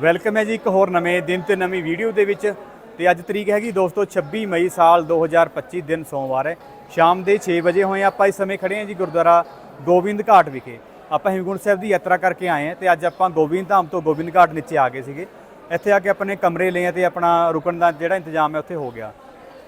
Welcome ਹੈ ਜੀ ਇੱਕ ਹੋਰ ਨਵੇਂ ਦਿਨ ਤੇ ਨਵੀਂ ਵੀਡੀਓ ਦੇ ਵਿੱਚ। ਤੇ ਅੱਜ ਤਰੀਕ ਹੈਗੀ ਦੋਸਤੋ 26 ਮਈ ਸਾਲ 2025 ਦਿਨ ਸੋਮਵਾਰ ਹੈ। ਸ਼ਾਮ ਦੇ 6 ਵਜੇ ਹੋਏ ਹਾਂ। ਆਪਾਂ, ਇਸ ਸਮੇਂ ਖੜੇ ਹਾਂ ਜੀ ਗੁਰਦੁਆਰਾ ਗੋਬਿੰਦ ਘਾਟ ਵਿਖੇ। ਆਪਾਂ ਹੇਮਕੁੰਟ ਸਾਹਿਬ ਦੀ ਯਾਤਰਾ ਕਰਕੇ ਆਏ ਹਾਂ ਤੇ ਅੱਜ ਆਪਾਂ ਗੋਬਿੰਦ ਧਾਮ ਤੋਂ ਗੋਬਿੰਦ ਘਾਟ ਨੀਚੇ ਆ ਗਏ ਸੀਗੇ। ਇੱਥੇ ਆ ਕੇ ਆਪਣੇ ਕਮਰੇ ਲਏ ਆ ਤੇ ਆਪਣਾ ਰੁਕਣ ਦਾ ਜਿਹੜਾ ਇੰਤਜ਼ਾਮ ਹੈ ਉੱਥੇ ਹੋ ਗਿਆ।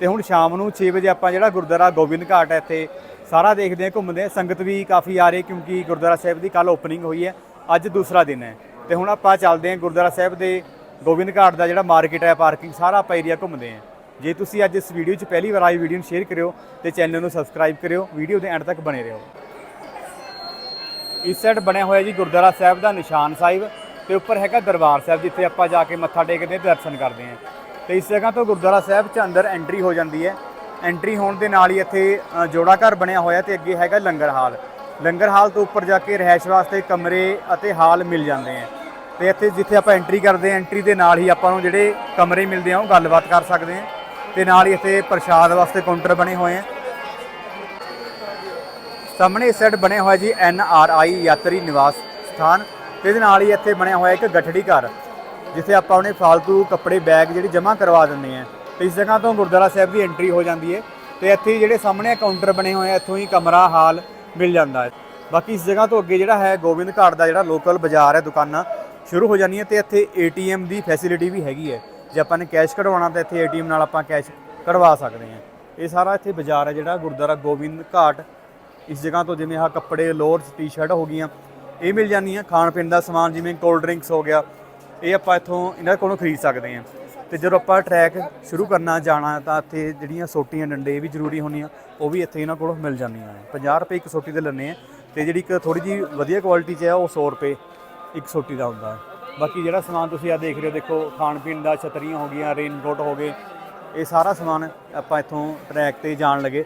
ਤੇ ਹੁਣ ਸ਼ਾਮ ਨੂੰ 6 ਵਜੇ ਆਪਾਂ ਜਿਹੜਾ ਗੁਰਦੁਆਰਾ ਗੋਬਿੰਦ ਘਾਟ ਹੈ ਇੱਥੇ ਸਾਰਾ ਦੇਖਦੇ ਹਾਂ, ਘੁੰਮਦੇ ਹਾਂ। ਸੰਗਤ ਵੀ ਕਾਫੀ ਆ ਰਹੀ ਕਿਉਂਕਿ ਗੁਰਦੁਆਰਾ ਸਾਹਿਬ ਦੀ ਕੱਲ ਓਪਨਿੰਗ ਹੋਈ ਹੈ। ਅੱਜ ਦੂਸਰਾ ਦਿਨ ਹੈ। ਤੇ ਹੁਣ ਆਪਾਂ ਚੱਲਦੇ ਹਾਂ ਗੁਰਦੁਆਰਾ ਸਾਹਿਬ ਦੇ ਗੋਬਿੰਦ ਘਾਟ ਦਾ ਜਿਹੜਾ ਮਾਰਕੀਟ ਹੈ, ਪਾਰਕਿੰਗ, ਸਾਰਾ ਆਪਾਂ ਏਰੀਆ ਘੁੰਮਦੇ ਹਾਂ। ਜੇ ਤੁਸੀਂ ਅੱਜ ਇਸ ਵੀਡੀਓ 'ਚ ਪਹਿਲੀ ਵਾਰ ਆਈ ਵੀਡੀਓ ਨੂੰ ਸ਼ੇਅਰ ਕਰਿਓ ਤੇ ਚੈਨਲ ਨੂੰ ਸਬਸਕ੍ਰਾਈਬ ਕਰਿਓ ਵੀਡੀਓ ਦੇ ਐਂਡ ਤੱਕ ਬਣੇ ਰਹੋ। ਇਸ ਸਾਈਡ ਬਣਿਆ ਹੋਇਆ ਜੀ ਗੁਰਦੁਆਰਾ ਸਾਹਿਬ ਦਾ ਨਿਸ਼ਾਨ ਸਾਹਿਬ ਤੇ ਉੱਪਰ ਹੈਗਾ ਦਰਬਾਰ ਸਾਹਿਬ, ਜਿੱਥੇ ਆਪਾਂ ਜਾ ਕੇ ਮੱਥਾ ਟੇਕਦੇ ਤੇ ਦਰਸ਼ਨ ਕਰਦੇ ਹਾਂ। ਤੇ ਇਸ ਜਗ੍ਹਾ ਤੋਂ ਗੁਰਦੁਆਰਾ ਸਾਹਿਬ 'ਚ ਅੰਦਰ ਐਂਟਰੀ ਹੋ ਜਾਂਦੀ ਹੈ। ਐਂਟਰੀ ਹੋਣ ਦੇ ਨਾਲ ਹੀ ਇੱਥੇ ਜੋੜਾ ਘਰ ਬਣਿਆ ਹੋਇਆ ਤੇ ਅੱਗੇ ਹੈਗਾ ਲੰਗਰ ਹਾਲ। ਲੰਗਰ ਹਾਲ ਤੋਂ ਉੱਪਰ ਜਾ ਕੇ ਰਹਿائش ਵਾਸਤੇ ਕਮਰੇ ਅਤੇ ਹਾਲ ਮਿਲ ਜਾਂਦੇ ਆ ਤੇ ਇੱਥੇ ਜਿੱਥੇ ਆਪਾਂ ਐਂਟਰੀ ਕਰਦੇ ਹਾਂ ਐਂਟਰੀ ਦੇ ਨਾਲ ਹੀ ਆਪਾਂ ਨੂੰ ਜਿਹੜੇ ਕਮਰੇ ਮਿਲਦੇ ਆ, ਉਹ ਗੱਲਬਾਤ ਕਰ ਸਕਦੇ ਹਾਂ। ਤੇ ਨਾਲ ਹੀ ਇੱਥੇ ਪ੍ਰਸ਼ਾਦ ਵਾਸਤੇ ਕਾਊਂਟਰ ਬਣੇ ਹੋਏ ਆ। ਸਾਹਮਣੇ ਇਸ ਸਾਈਡ ਬਣਿਆ ਹੋਇਆ ਜੀ ਐਨ ਆਰ ਆਈ ਯਾਤਰੀ ਨਿਵਾਸ ਸਥਾਨ। ਤੇ ਇਹਦੇ ਨਾਲ ਹੀ ਇੱਥੇ ਬਣਿਆ ਹੋਇਆ ਇੱਕ ਗੱਠੜੀ ਘਰ, ਜਿੱਥੇ ਆਪਾਂ ਉਹਨੇ ਫਾਲਤੂ ਕੱਪੜੇ ਬੈਗ ਜਿਹੜੀ ਜਮ੍ਹਾਂ ਕਰਵਾ ਦਿੰਦੇ ਆ। ਤੇ ਇਸ ਜਗ੍ਹਾ ਤੋਂ ਗੁਰਦੁਆਰਾ ਸਾਹਿਬ ਦੀ ਐਂਟਰੀ ਹੋ ਜਾਂਦੀ ਹੈ। ਤੇ ਇੱਥੇ ਜਿਹੜੇ ਸਾਹਮਣੇ ਕਾਊਂਟਰ ਬਣੇ ਹੋਏ ਆ, ਇੱਥੋਂ ਹੀ ਕਮਰਾ, ਹਾਲ ਮਿਲ ਜਾਂਦਾ ਹੈ। ਬਾਕੀ ਇਸ ਜਗ੍ਹਾ ਤੋਂ ਅੱਗੇ ਜਿਹੜਾ ਹੈ ਗੋਬਿੰਦ ਘਾਟ ਦਾ ਜਿਹੜਾ ਲੋਕਲ ਬਾਜ਼ਾਰ ਹੈ, ਦੁਕਾਨਾਂ ਸ਼ੁਰੂ ਹੋ ਜਾਂਦੀਆਂ ਤੇ ਇੱਥੇ ਏਟੀਐਮ ਦੀ ਫੈਸਿਲਿਟੀ ਵੀ ਹੈਗੀ ਹੈ। ਜੇ ਆਪਾਂ ਨੇ ਕੈਸ਼ ਕਢਵਾਉਣਾ ਤਾਂ ਇੱਥੇ ਏਟੀਐਮ ਨਾਲ ਆਪਾਂ ਕੈਸ਼ ਕਢਵਾ ਸਕਦੇ ਹਾਂ। ਇਹ ਸਾਰਾ ਇੱਥੇ ਬਾਜ਼ਾਰ ਹੈ ਜਿਹੜਾ ਗੁਰਦੁਆਰਾ ਗੋਬਿੰਦ ਘਾਟ। ਇਸ ਜਗ੍ਹਾ ਤੋਂ ਜਿਵੇਂ ਆਹ ਕੱਪੜੇ, ਲੋਅਰਸ ਟੀ-ਸ਼ਰਟ ਹੋ ਗਈਆਂ। ਇਹ ਮਿਲ ਜਾਂਦੀਆਂ। ਖਾਣ ਪੀਣ ਦਾ ਸਮਾਨ ਜਿਵੇਂ ਕੋਲਡ ਡਰਿੰਕਸ ਹੋ ਗਿਆ। ਇਹ ਆਪਾਂ ਇੱਥੋਂ ਇਹਨਾਂ ਕੋਲੋਂ ਖਰੀਦ ਸਕਦੇ ਹਾਂ। ਤੇ ਜਦੋਂ ਆਪਾਂ ਟਰੈਕ ਸ਼ੁਰੂ ਕਰਨਾ, ਜਾਣਾ ਤਾਂ ਇੱਥੇ ਜਿਹੜੀਆਂ ਸੋਟੀਆਂ, ਡੰਡੇ ਵੀ ਜ਼ਰੂਰੀ ਹੁੰਦੀਆਂ। ਉਹ ਵੀ ਇੱਥੇ ਇਹਨਾਂ ਕੋਲੋਂ ਮਿਲ ਜਾਂਦੀਆਂ ਹੈ 50 ਰੁਪਏ ਇੱਕ ਸੋਟੀ ਦੇ ਲੈਣੇ ਆ ਤੇ ਜਿਹੜੀ ਇੱਕ ਥੋੜੀ ਜੀ ਵਧੀਆ ਕੁਆਲਿਟੀ 'ਚ ਆ ਉਹ 100 ਰੁਪਏ। ਇੱਕ ਸੋਟੀ ਦਾ ਹੁੰਦਾ ਹੈ। ਬਾਕੀ ਜਿਹੜਾ ਸਮਾਨ ਤੁਸੀਂ ਆ ਦੇਖ ਰਹੇ ਹੋ, ਦੇਖੋ, ਖਾਣ ਪੀਣ ਦਾ ਛਤਰੀਆਂ ਹੋ ਗਈਆਂ, ਰੇਨ ਕੋਟ ਹੋ ਗਏ, ਇਹ ਸਾਰਾ ਸਮਾਨ ਆਪਾਂ ਇੱਥੋਂ ਟਰੈਕ ਤੇ ਜਾਣ ਲੱਗੇ,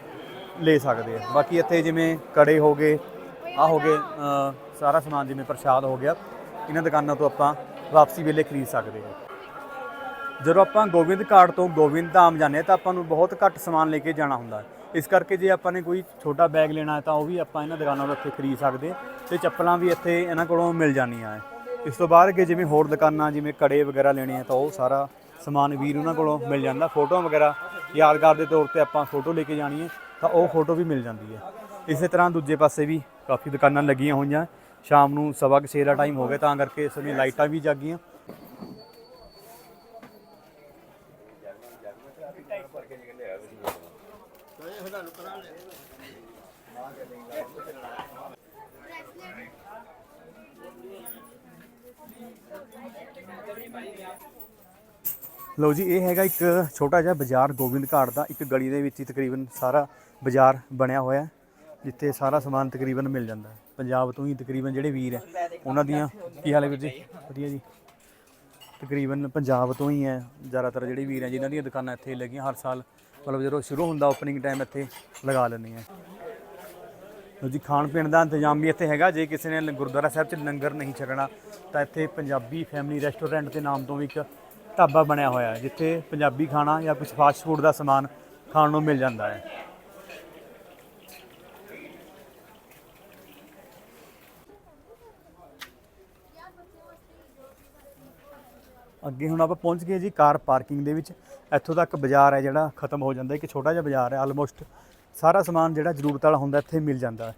ਲੈ ਸਕਦੇ ਆ ਬਾਕੀ ਇੱਥੇ ਜਿਵੇਂ ਕੜੇ ਹੋ ਗਏ ਆ ਹੋ ਗਏ ਸਾਰਾ ਸਮਾਨ ਜਿਵੇਂ ਪ੍ਰਸ਼ਾਦ ਹੋ ਗਿਆ, ਇਹਨਾਂ ਦੁਕਾਨਾਂ ਤੋਂ ਆਪਾਂ ਵਾਪਸੀ ਵੇਲੇ ਖਰੀਦ ਸਕਦੇ ਹਾਂ। ਜਦੋਂ ਆਪਾਂ ਗੋਬਿੰਦ ਘਾਟ ਤੋਂ ਗੋਬਿੰਦ ਧਾਮ ਜਾਂਦੇ ਹਾਂ, ਤਾਂ ਆਪਾਂ ਨੂੰ ਬਹੁਤ ਘੱਟ ਸਮਾਨ ਲੈ ਕੇ ਜਾਣਾ ਹੁੰਦਾ ਹੈ। ਇਸ ਕਰਕੇ ਜੇ ਆਪਾਂ ਨੇ ਕੋਈ ਛੋਟਾ ਬੈਗ ਲੈਣਾ ਹੈ ਤਾਂ ਉਹ ਵੀ ਆਪਾਂ ਇਹਨਾਂ ਦੁਕਾਨਾਂ ਤੋਂ ਇੱਥੇ ਖਰੀਦ ਸਕਦੇ ਹਾਂ ਤੇ ਚੱਪਲਾਂ ਵੀ ਇੱਥੇ ਇਹਨਾਂ ਕੋਲੋਂ ਮਿਲ ਜਾਂਦੀਆਂ ਹੈ। ਇਸ ਤੋਂ ਬਾਅਦ ਕਿ ਜਿਵੇਂ ਹੋਰ ਦੁਕਾਨਾਂ ਜਿਵੇਂ ਕੜੇ ਵਗੈਰਾ ਲੈਣੇ ਆ ਤਾਂ ਉਹ ਸਾਰਾ ਸਮਾਨ ਵੀਰ ਉਹਨਾਂ ਕੋਲੋਂ ਮਿਲ ਜਾਂਦਾ। ਫੋਟੋਆਂ ਵਗੈਰਾ ਯਾਦਗਾਰ ਦੇ ਤੌਰ ਤੇ ਆਪਾਂ ਫੋਟੋ ਲੈ ਕੇ ਜਾਣੀ ਹੈ ਤਾਂ ਉਹ ਫੋਟੋ ਵੀ ਮਿਲ ਜਾਂਦੀ ਹੈ। ਇਸੇ ਤਰ੍ਹਾਂ ਦੂਜੇ ਪਾਸੇ ਵੀ ਕਾਫੀ ਦੁਕਾਨਾਂ ਲੱਗੀਆਂ ਹੋਈਆਂ। ਸ਼ਾਮ ਨੂੰ ਸਵਾ ਕੁ ਛੇ ਦਾ ਟਾਈਮ ਹੋ ਗਿਆ ਤਾਂ ਕਰਕੇ ਇਸ ਦੀਆਂ ਲਾਈਟਾਂ ਵੀ ਜਾਗੀਆਂ। ਲਓ ਜੀ, ਇਹ ਹੈਗਾ ਇੱਕ ਛੋਟਾ ਜਿਹਾ ਬਾਜ਼ਾਰ, ਗੋਬਿੰਦ ਘਾਟ ਦਾ। ਇੱਕ ਗਲੀ ਦੇ ਵਿੱਚ ਹੀ ਤਕਰੀਬਨ ਸਾਰਾ ਬਾਜ਼ਾਰ ਬਣਿਆ ਹੋਇਆ ਜਿੱਥੇ ਸਾਰਾ ਸਮਾਨ ਤਕਰੀਬਨ ਮਿਲ ਜਾਂਦਾ ਹੈ। ਪੰਜਾਬ ਤੋਂ ਹੀ ਤਕਰੀਬਨ ਜਿਹੜੇ ਵੀਰ ਹੈ, ਉਹਨਾਂ ਦੀਆਂ ਕੀ ਹਾਲ ਹੈ ਵੀਰ ਜੀ? ਵਧੀਆ ਜੀ। ਤਕਰੀਬਨ ਪੰਜਾਬ ਤੋਂ ਹੀ ਹੈ, ਜ਼ਿਆਦਾਤਰ ਜਿਹੜੇ ਵੀਰ ਹੈ, ਜਿਨ੍ਹਾਂ ਦੀਆਂ ਦੁਕਾਨਾਂ ਇੱਥੇ ਲੱਗੀਆਂ, ਹਰ ਸਾਲ ਮਤਲਬ ਜਦੋਂ ਸ਼ੁਰੂ ਹੁੰਦਾ ਓਪਨਿੰਗ ਟਾਈਮ ਇੱਥੇ ਲਗਾ ਲੈਂਦੇ ਆ ਲਓ ਜੀ, ਖਾਣ ਪੀਣ ਦਾ ਇੰਤਜ਼ਾਮ ਵੀ ਇੱਥੇ ਹੈਗਾ। ਜੇ ਕਿਸੇ ਨੇ ਲ- ਗੁਰਦੁਆਰਾ ਸਾਹਿਬ 'ਚ ਲੰਗਰ ਨਹੀਂ ਛਕਣਾ, ਤਾਂ ਇੱਥੇ ਪੰਜਾਬੀ ਫੈਮਿਲੀ ਰੈਸਟੋਰੈਂਟ ਦੇ ਨਾਮ ਤੋਂ ਵੀ ਇੱਕ ਢਾਬਾ ਬਣਿਆ ਹੋਇਆ ਹੈ, ਜਿੱਥੇ ਪੰਜਾਬੀ ਖਾਣਾ ਜਾਂ ਕੁਝ ਫਾਸਟ ਫੂਡ ਦਾ ਸਮਾਨ ਖਾਣ ਨੂੰ ਮਿਲ ਜਾਂਦਾ ਹੈ। ਅੱਗੇ ਹੁਣ ਆਪਾਂ ਪਹੁੰਚ ਗਏ ਜੀ ਕਾਰ ਪਾਰਕਿੰਗ ਦੇ ਵਿੱਚ। ਇੱਥੋਂ ਤੱਕ ਬਾਜ਼ਾਰ ਹੈ ਜਿਹੜਾ, ਖਤਮ ਹੋ ਜਾਂਦਾ ਇੱਕ ਛੋਟਾ ਜਿਹਾ ਬਾਜ਼ਾਰ ਹੈ ਆਲਮੋਸਟ ਸਾਰਾ ਸਮਾਨ ਜਿਹੜਾ ਜ਼ਰੂਰਤ ਵਾਲਾ ਹੁੰਦਾ ਇੱਥੇ ਮਿਲ ਜਾਂਦਾ। ਹੈ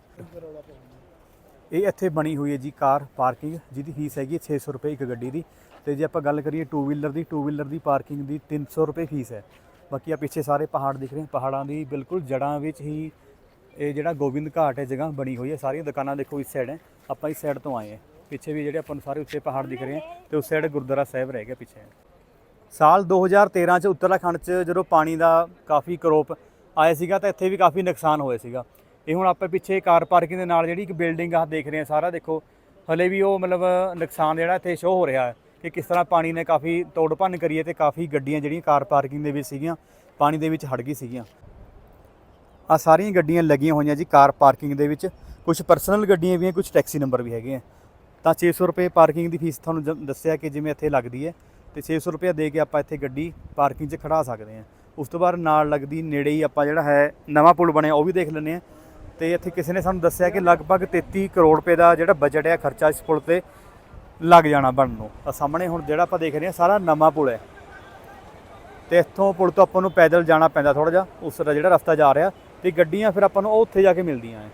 ਇਹ ਇੱਥੇ ਬਣੀ ਹੋਈ ਹੈ ਜੀ ਕਾਰ ਪਾਰਕਿੰਗ, ਜਿਹਦੀ ਫੀਸ ਹੈਗੀ 600 ਰੁਪਏ ਇੱਕ ਗੱਡੀ ਦੀ। ਤੇ ਜੇ ਆਪਾਂ ਗੱਲ ਕਰੀਏ ਟੂ ਵੀਲਰ ਦੀ ਟੂ ਵੀਲਰ ਦੀ ਪਾਰਕਿੰਗ ਦੀ 300 ਰੁਪਏ ਫੀਸ ਹੈ। ਬਾਕੀ ਆ ਪਿੱਛੇ ਸਾਰੇ ਪਹਾੜ ਦਿਖ ਰਹੇ ਪਹਾੜਾਂ ਦੀ ਬਿਲਕੁਲ ਜੜ੍ਹਾਂ ਵਿੱਚ ਹੀ ਇਹ ਜਿਹੜਾ ਗੋਬਿੰਦ ਘਾਟ ਹੈ, ਜਗ੍ਹਾ ਬਣੀ ਹੋਈ ਹੈ। ਸਾਰੀਆਂ ਦੁਕਾਨਾਂ ਦੇਖੋ ਇਸ ਸਾਈਡ ਹੈ, ਆਪਾਂ ਇਸ ਸਾਈਡ ਤੋਂ ਆਏ ਹਾਂ। ਪਿੱਛੇ ਵੀ ਜਿਹੜੇ ਆਪਾਂ ਨੂੰ ਸਾਰੇ ਉੱਤੇ ਪਹਾੜ ਦਿਖ ਰਹੇ ਹਨ ਤੇ ਉਸ ਸਾਈਡ ਗੁਰਦੁਆਰਾ ਸਾਹਿਬ ਰਹਿ ਗਿਆ ਪਿੱਛੇ। ਸਾਲ 2013 ਚ ਉੱਤਰਾਖੰਡ ਚ ਜਦੋਂ ਪਾਣੀ ਦਾ ਕਾਫੀ ਕਰੋਪ ਆਇਆ ਸੀਗਾ ਤਾਂ ਇੱਥੇ ਵੀ ਕਾਫੀ ਨੁਕਸਾਨ ਹੋਇਆ ਸੀਗਾ। ਇਹ ਹੁਣ ਆਪਾਂ ਪਿੱਛੇ ਕਾਰ ਪਾਰਕਿੰਗ ਦੇ ਨਾਲ ਜਿਹੜੀ ਇੱਕ ਬਿਲਡਿੰਗ ਆ ਦੇਖ ਰਹੇ ਹਾਂ ਸਾਰਾ, ਦੇਖੋ। ਹਲੇ ਵੀ ਉਹ ਮਤਲਬ ਨੁਕਸਾਨ ਜਿਹੜਾ ਇੱਥੇ ਸ਼ੋ ਹੋ ਰਿਹਾ ਹੈ ਕਿ ਕਿਸ ਤਰ੍ਹਾਂ ਪਾਣੀ ਨੇ ਕਾਫੀ ਤੋੜ ਭੰਨ ਕਰੀ ਹੈ ਤੇ ਕਾਫੀ ਗੱਡੀਆਂ ਜਿਹੜੀਆਂ ਕਾਰ ਪਾਰਕਿੰਗ ਦੇ ਵਿੱਚ ਸੀਗੀਆਂ, ਪਾਣੀ ਦੇ ਵਿੱਚ ਹੜ ਗਈ ਸੀਗੀਆਂ। ਆ ਸਾਰੀਆਂ ਗੱਡੀਆਂ ਲੱਗੀਆਂ ਹੋਈਆਂ ਜੀ ਕਾਰ ਪਾਰਕਿੰਗ ਦੇ ਵਿੱਚ। ਕੁਝ ਪਰਸਨਲ ਗੱਡੀਆਂ ਵੀ ਹੈ ਕੁਝ ਟੈਕਸੀ ਨੰਬਰ ਵੀ ਹੈਗੇ ਆ। ਤਾਂ 600 ਰੁਪਏ ਪਾਰਕਿੰਗ ਦੀ ਫੀਸ ਤੁਹਾਨੂੰ ਜ- ਦੱਸਿਆ ਕਿ ਜਿਵੇਂ ਇੱਥੇ ਲੱਗਦੀ ਹੈ, ਤੇ 600 ਰੁਪਏ ਦੇ ਕੇ ਆਪਾਂ ਇੱਥੇ ਗੱਡੀ ਪਾਰਕਿੰਗ 'ਚ ਖੜਾ ਸਕਦੇ ਹਾਂ। ਉਸ ਤੋਂ ਬਾਅਦ ਨਾਲ ਲੱਗਦੀ ਨੇੜੇ ਹੀ ਆਪਾਂ ਜਿਹੜਾ ਹੈ ਨਵਾਂ ਪੁਲ ਬਣਿਆ, ਉਹ ਵੀ ਦੇਖ ਲੈਂਦੇ ਹਾਂ। ਤੇ ਇੱਥੇ ਕਿਸੇ ਨੇ ਸਾਨੂੰ ਦੱਸਿਆ ਕਿ ਲਗਭਗ 33 ਕਰੋੜ ਰੁਪਏ ਦਾ ਜਿਹੜਾ ਬਜਟ ਹੈ, ਖਰਚਾ ਇਸ ਪੁਲ ਤੇ ਲੱਗ ਜਾਣਾ ਬਣਨ ਨੂੰ। ਆ ਸਾਹਮਣੇ ਹੁਣ ਜਿਹੜਾ ਆਪਾਂ ਦੇਖ ਰਹੇ ਹਾਂ, ਸਾਰਾ ਨਵਾਂ ਪੁਲ ਹੈ। ਤੇ ਇੱਥੋਂ ਪੁਲ ਤੋਂ ਆਪਾਂ ਨੂੰ ਪੈਦਲ ਜਾਣਾ ਪੈਂਦਾ ਥੋੜਾ ਜਿਹਾ, ਉਸ ਦਾ ਜਿਹੜਾ ਰਸਤਾ ਜਾ ਰਿਹਾ ਤੇ ਗੱਡੀਆਂ ਫਿਰ ਆਪਾਂ ਨੂੰ ਉਹ ਉੱਥੇ ਜਾ ਕੇ ਮਿਲਦੀਆਂ ਹੈ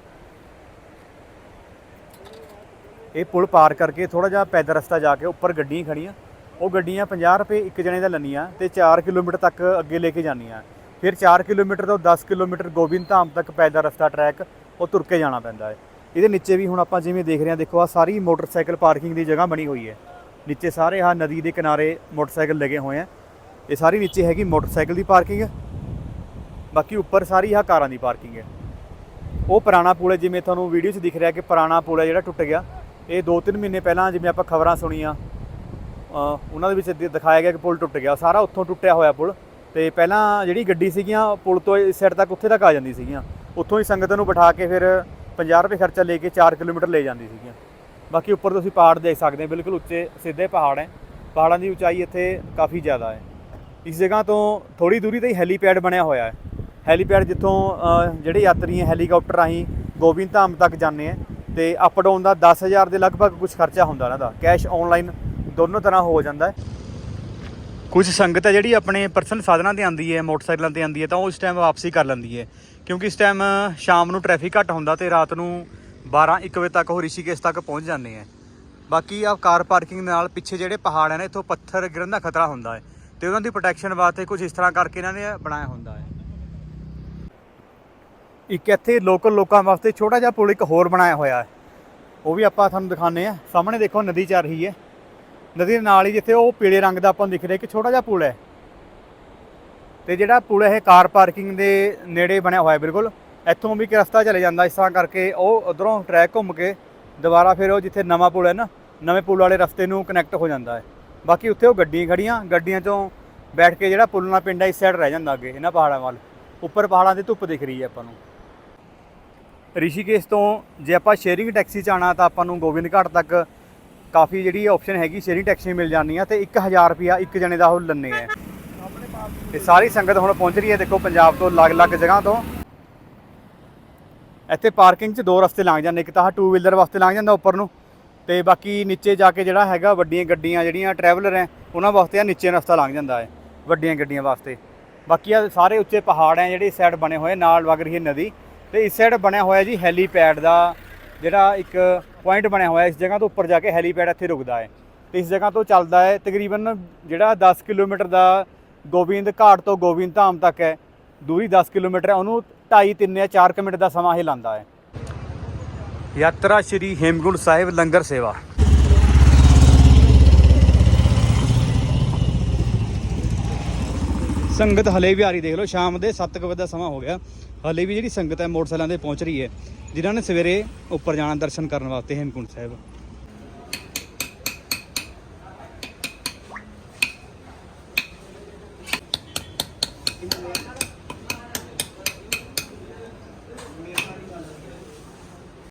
ਇਹ ਪੁਲ ਪਾਰ ਕਰਕੇ ਥੋੜਾ ਜਿਹਾ ਪੈਦਲ ਰਸਤਾ ਜਾ ਕੇ ਉੱਪਰ ਗੱਡੀਆਂ ਖੜੀਆਂ ਉਹ ਗੱਡੀਆਂ 50 ਰੁਪਏ ਇੱਕ ਜਣੇ ਦਾ ਲੈਣੀਆਂ ਤੇ 4 ਕਿਲੋਮੀਟਰ ਤੱਕ ਅੱਗੇ ਲੈ ਕੇ ਜਾਂਦੀਆਂ। ਫਿਰ 4 ਕਿਲੋਮੀਟਰ ਤੋਂ 10 ਕਿਲੋਮੀਟਰ ਗੋਬਿੰਦ ਧਾਮ ਤੱਕ ਪੈਦਲ ਰਸਤਾ ਟਰੈਕ ਉਹ ਤੁਰ ਕੇ ਜਾਣਾ ਪੈਂਦਾ ਹੈ। ਇਹਦੇ ਨੀਚੇ ਵੀ ਹੁਣ ਆਪਾਂ ਜਿਵੇਂ ਦੇਖ ਰਹੇ ਹਾਂ, ਦੇਖੋ ਆ ਸਾਰੀ ਮੋਟਰਸਾਈਕਲ ਪਾਰਕਿੰਗ ਦੀ ਜਗ੍ਹਾ ਬਣੀ ਹੋਈ ਹੈ। ਨੀਚੇ ਸਾਰੇ ਆ ਨਦੀ ਦੇ ਕਿਨਾਰੇ ਮੋਟਰਸਾਈਕਲ ਲੱਗੇ ਹੋਏ ਆ। ਇਹ ਸਾਰੀ ਨੀਚੇ ਹੈਗੀ ਮੋਟਰਸਾਈਕਲ ਦੀ ਪਾਰਕਿੰਗ, ਬਾਕੀ ਉੱਪਰ ਸਾਰੀ ਆ ਕਾਰਾਂ ਦੀ ਪਾਰਕਿੰਗ ਹੈ। ਉਹ ਪੁਰਾਣਾ ਪੁਲ ਹੈ, ਜਿਵੇਂ ਤੁਹਾਨੂੰ ਵੀਡੀਓ 'ਚ ਦਿਖ ਰਿਹਾ ਕਿ ਪੁਰਾਣਾ ਪੁਲ ਹੈ ਜਿਹੜਾ ਟੁੱਟ ਗਿਆ। ਇਹ 2-3 ਮਹੀਨੇ ਪਹਿਲਾਂ ਜਿਵੇਂ ਆਪਾਂ ਖਬਰਾਂ ਸੁਣੀਆਂ ਉਹਨਾਂ ਦੇ ਵਿੱਚ ਦਿਖਾਇਆ ਗਿਆ ਕਿ ਪੁਲ ਟੁੱਟ ਗਿਆ। ਸਾਰਾ ਉੱਥੋਂ ਟੁੱਟਿਆ ਹੋਇਆ ਪੁਲ। ਤੇ ਪਹਿਲਾਂ ਜਿਹੜੀ ਗੱਡੀ ਸੀਗੀਆਂ, ਪੁਲ ਤੋਂ ਇਸ ਸਾਈਡ ਤੱਕ ਉੱਥੇ ਤੱਕ ਆ ਜਾਂਦੀ ਸੀਗੀਆਂ। ਉੱਥੋਂ ਹੀ ਸੰਗਤ ਨੂੰ ਬਿਠਾ ਕੇ ਫਿਰ 50 ਰੁਪਏ ਖਰਚਾ ਲੈ ਕੇ 4 ਕਿਲੋਮੀਟਰ ਲੈ ਜਾਂਦੀ ਸੀਗੀਆਂ। ਬਾਕੀ ਉੱਪਰ ਤੁਸੀਂ ਪਹਾੜ ਦੇਖ ਸਕਦੇ ਹੋ, ਬਿਲਕੁਲ ਉੱਚੇ, ਸਿੱਧੇ ਪਹਾੜ ਹੈ। ਪਹਾੜਾਂ ਦੀ ਉਚਾਈ ਇੱਥੇ ਕਾਫੀ ਜ਼ਿਆਦਾ ਹੈ। ਇਸ ਜਗ੍ਹਾ ਤੋਂ ਥੋੜੀ ਦੂਰੀ ਤੇ ਹੀ ਹੈਲੀਪੈਡ ਬਣਿਆ ਹੋਇਆ ਹੈ। ਹੈਲੀਪੈਡ ਜਿੱਥੋਂ ਜਿਹੜੇ ਯਾਤਰੀ ਹੈ, ਹੈਲੀਕਾਪਟਰ ਰਾਹੀਂ ਗੋਬਿੰਦ ਧਾਮ ਤੱਕ ਜਾਂਦੇ ਆ ਤੇ ਅਪ ਡਾਊਨ ਦਾ 10000 ਦੇ ਲਗਭਗ ਕੁਝ ਖਰਚਾ ਹੁੰਦਾ ਇਹਨਾਂ ਦਾ। ਕੈਸ਼ ਆਨਲਾਈਨ ਦੋਨੋਂ ਤਰ੍ਹਾਂ ਹੋ ਜਾਂਦਾ ਹੈ। ਕੁਝ ਸੰਗਤ ਹੈ ਜਿਹੜੀ ਆਪਣੇ ਪਰਸਨਲ ਸਾਧਨਾਂ ਤੇ ਆਂਦੀ ਹੈ, ਮੋਟਰਸਾਈਕਲਾਂ ਤੇ ਆਂਦੀ ਹੈ, ਤਾਂ ਉਹ ਇਸ ਟਾਈਮ ਵਾਪਸੀ ਕਰ ਲੈਂਦੀ ਹੈ। ਕਿਉਂਕਿ ਇਸ ਟਾਈਮ ਸ਼ਾਮ ਨੂੰ ਟ੍ਰੈਫਿਕ ਘੱਟ ਹੁੰਦਾ ਤੇ ਰਾਤ ਨੂੰ 12 1 ਵਜੇ ਤੱਕ ਉਹ ਰਿਸ਼ੀਕੇਸ਼ ਤੱਕ ਪਹੁੰਚ ਜਾਂਦੇ ਆ ਬਾਕੀ ਆ ਕਾਰ ਪਾਰਕਿੰਗ ਨਾਲ ਪਿੱਛੇ ਜਿਹੜੇ ਪਹਾੜ ਹੈ ਨਾ, ਇੱਥੋਂ ਪੱਥਰ ਗਿਰਨ ਦਾ ਖਤਰਾ ਹੁੰਦਾ ਹੈ ਤੇ ਉਹਨਾਂ ਦੀ ਪ੍ਰੋਟੈਕਸ਼ਨ ਵਾਸਤੇ ਕੁਝ ਇਸ ਤਰ੍ਹਾਂ ਕਰਕੇ ਇਹਨਾਂ ਨੇ ਬਣਾਇਆ ਹੁੰਦਾ ਹੈ। ਇੱਕ ਇੱਥੇ ਲੋਕਲ ਲੋਕਾਂ ਵਾਸਤੇ ਛੋਟਾ ਜਿਹਾ ਪੁਲ ਇੱਕ ਹੋਰ ਬਣਾਇਆ ਹੋਇਆ ਹੈ। ਉਹ ਵੀ ਆਪਾਂ ਤੁਹਾਨੂੰ ਦਿਖਾਉਂਦੇ ਆ ਸਾਹਮਣੇ ਦੇਖੋ ਨਦੀ ਚੱਲ ਰਹੀ ਹੈ। ਨਦੀ ਦੇ ਨਾਲ ਹੀ ਜਿੱਥੇ ਉਹ ਪੀਲੇ ਰੰਗ ਦਾ ਆਪਾਂ ਨੂੰ ਦਿਖ ਰਿਹਾ ਕਿ ਛੋਟਾ ਜਿਹਾ ਪੁਲ ਹੈ। ਤੇ ਜਿਹੜਾ ਪੁਲ ਇਹ ਕਾਰ ਪਾਰਕਿੰਗ ਦੇ ਨੇੜੇ ਬਣਿਆ ਹੋਇਆ ਬਿਲਕੁਲ। ਇੱਥੋਂ ਵੀ ਇੱਕ ਰਸਤਾ ਚਲੇ ਜਾਂਦਾ, ਇਸ ਤਰ੍ਹਾਂ ਕਰਕੇ ਉਹ ਉਧਰੋਂ ਟਰੈਕ ਘੁੰਮ ਕੇ ਦੁਬਾਰਾ ਫਿਰ ਉਹ ਜਿੱਥੇ ਨਵਾਂ ਪੁਲ ਹੈ ਨਾ, ਨਵੇਂ ਪੁਲ ਵਾਲੇ ਰਸਤੇ ਨੂੰ ਕਨੈਕਟ ਹੋ ਜਾਂਦਾ ਹੈ। ਬਾਕੀ ਉੱਥੇ ਉਹ ਗੱਡੀਆਂ ਖੜੀਆਂ ਗੱਡੀਆਂ 'ਚੋਂ ਬੈਠ ਕੇ ਜਿਹੜਾ ਪੁਲ ਨਾਲ ਪਿੰਡ ਹੈ, ਇਸ ਸਾਈਡ ਰਹਿ ਜਾਂਦਾ ਅੱਗੇ, ਇਹਨਾਂ ਪਹਾੜਾਂ ਵੱਲ। ਉੱਪਰ ਪਹਾੜਾਂ ਦੀ ਧੁੱਪ ਦਿਖ ਰਹੀ ਹੈ ਆਪਾਂ ਨੂੰ। ਰਿਸ਼ੀਕੇਸ਼ ਤੋਂ ਜੇ ਆਪਾਂ ਸ਼ੇਅਰਿੰਗ ਟੈਕਸੀ 'ਚ ਆਉਣਾ, ਤਾਂ ਆਪਾਂ ਨੂੰ ਗੋਬਿੰਦ ਘਾਟ ਤੱਕ ਕਾਫੀ ਜਿਹੜੀ ਆਪਸ਼ਨ ਹੈਗੀ ਸ਼ੇਅਰਿੰਗ ਟੈਕਸੀ ਮਿਲ ਜਾਂਦੀਆਂ ਤੇ 1000 ਰੁਪਿਆ ਇੱਕ ਜਣੇ ਦਾ ਉਹ ਲੰਨੇ ਹੈ ਇਹ ਸਾਰੀ ਸੰਗਤ ਹੁਣ ਪਹੁੰਚ ਰਹੀ ਹੈ, ਦੇਖੋ ਪੰਜਾਬ ਤੋਂ ਅਲੱਗ-ਅਲੱਗ ਜਗ੍ਹਾ ਤੋਂ। ਇੱਥੇ ਪਾਰਕਿੰਗ 'ਚ ਦੋ ਰਸਤੇ ਲੰਘ ਜਾਂਦੇ, ਇੱਕ ਤਾਂ ਟੂ ਵੀਲਰ ਵਾਸਤੇ ਲੰਘ ਜਾਂਦਾ ਉੱਪਰ ਨੂੰ ਤੇ ਬਾਕੀ ਨੀਚੇ ਜਾ ਕੇ ਜਿਹੜਾ ਹੈਗਾ ਵੱਡੀਆਂ ਗੱਡੀਆਂ ਜਿਹੜੀਆਂ ਟਰੈਵਲਰ ਹੈ, ਉਹਨਾਂ ਵਾਸਤੇ ਆ ਨੀਚੇ ਰਸਤਾ ਲੰਘ ਜਾਂਦਾ ਹੈ, ਵੱਡੀਆਂ ਗੱਡੀਆਂ ਵਾਸਤੇ। ਬਾਕੀ ਆ ਸਾਰੇ ਉੱਚੇ ਪਹਾੜ ਹੈ, ਜਿਹੜੇ ਇਸ ਸਾਈਡ ਬਣੇ ਹੋਏ ਨਾਲ ਵਗ ਰਹੀ ਹੈ ਨਦੀ ਤੇ ਇਸ ਸਾਈਡ ਬਣਿਆ ਹੋਇਆ ਜੀ ਹੈਲੀਪੈਡ ਦਾ ਜਿਹੜਾ ਇੱਕ ਪੁਆਇੰਟ ਬਣਿਆ ਹੋਇਆ ਇਸ ਜਗ੍ਹਾ ਤੋਂ ਉੱਪਰ ਜਾ ਕੇ ਹੈਲੀਪੈਡ ਇੱਥੇ ਰੁਕਦਾ ਹੈ। ਤੇ ਇਸ ਜਗ੍ਹਾ ਤੋਂ ਚੱਲਦਾ ਹੈ ਤਕਰੀਬਨ ਜਿਹੜਾ 10 ਕਿਲੋਮੀਟਰ ਦਾ ਗੋਬਿੰਦ ਘਾਟ ਤੋਂ ਗੋਬਿੰਦ ਧਾਮ ਤੱਕ ਹੈ। ਦੂਰੀ 10 ਕਿਲੋਮੀਟਰ ਹੈ। ਉਹਨੂੰ 2.5 3 ਜਾਂ 4 ਮਿੰਟ ਦਾ ਸਮਾਂ ਹੀ ਲਾਂਦਾ ਹੈ। ਯਾਤਰਾ ਸ਼੍ਰੀ ਹੇਮਕੁੰਟ ਸਾਹਿਬ ਲੰਗਰ ਸੇਵਾ। ਸੰਗਤ ਹਲੇ ਵੀ ਆ ਰਹੀ, ਦੇਖ ਲਓ, ਸ਼ਾਮ ਦੇ 7 ਵਜੇ ਦਾ ਸਮਾਂ ਹੋ ਗਿਆ। ਹਾਲੇ ਵੀ ਜਿਹੜੀ ਸੰਗਤ ਹੈ ਮੋਟਰਸਾਈਕਲਾਂ ਤੇ ਪਹੁੰਚ ਰਹੀ ਹੈ, ਜਿਨ੍ਹਾਂ ਨੇ ਸਵੇਰੇ ਉੱਪਰ ਜਾਣਾ ਦਰਸ਼ਨ ਕਰਨ ਵਾਸਤੇ ਹੇਮਕੁੰਟ ਸਾਹਿਬ।